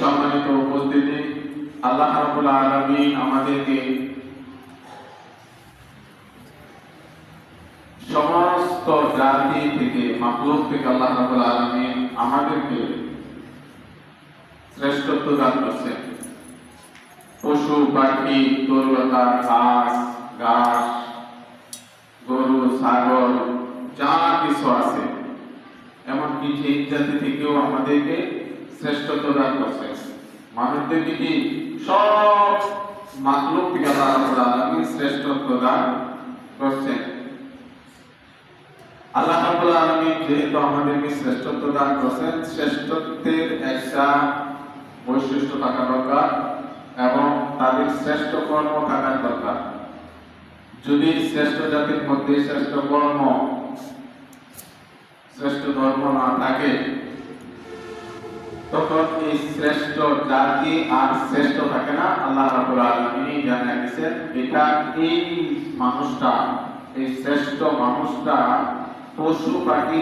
সম্মানিত উপস্থিতি, আল্লাহ আলামিন আমাদেরকে সমস্ত জাতি থেকে, মাকলুক থেকে আল্লাহ রাব্বুল আলামিন আমাদেরকে শ্রেষ্ঠত্ব দান করছেন। পশু, পাখি তরুলতা ঘাস ঘাস, গরু, ছাগল, যা কিছু আছে। জিন জাতি থেকেও আমাদেরকে শ্রেষ্ঠত্ব দান করছে। মানুষদেরকে কি সব মাকলুক থেকে আল্লাহ শ্রেষ্ঠত্ব দান করছেন? আল্লাহ রাব্বুল আলামিন যেহেতু আমাদেরকে শ্রেষ্ঠত্ব দান করছেন, শ্রেষ্ঠত্বের একটা বৈশিষ্ট্য থাকা দরকার এবং তাদের শ্রেষ্ঠ কর্ম থাকার দরকার। যদি শ্রেষ্ঠ জাতির মধ্যে শ্রেষ্ঠ কর্ম শ্রেষ্ঠ ধর্ম না থাকে, তখন এই শ্রেষ্ঠ জাতি আর শ্রেষ্ঠ থাকে না। আল্লাহ রাবুল আলমিনী জানিয়ে দিয়েছেন, এটা এই মানুষটা, এই শ্রেষ্ঠ মানুষটা পশু পাখি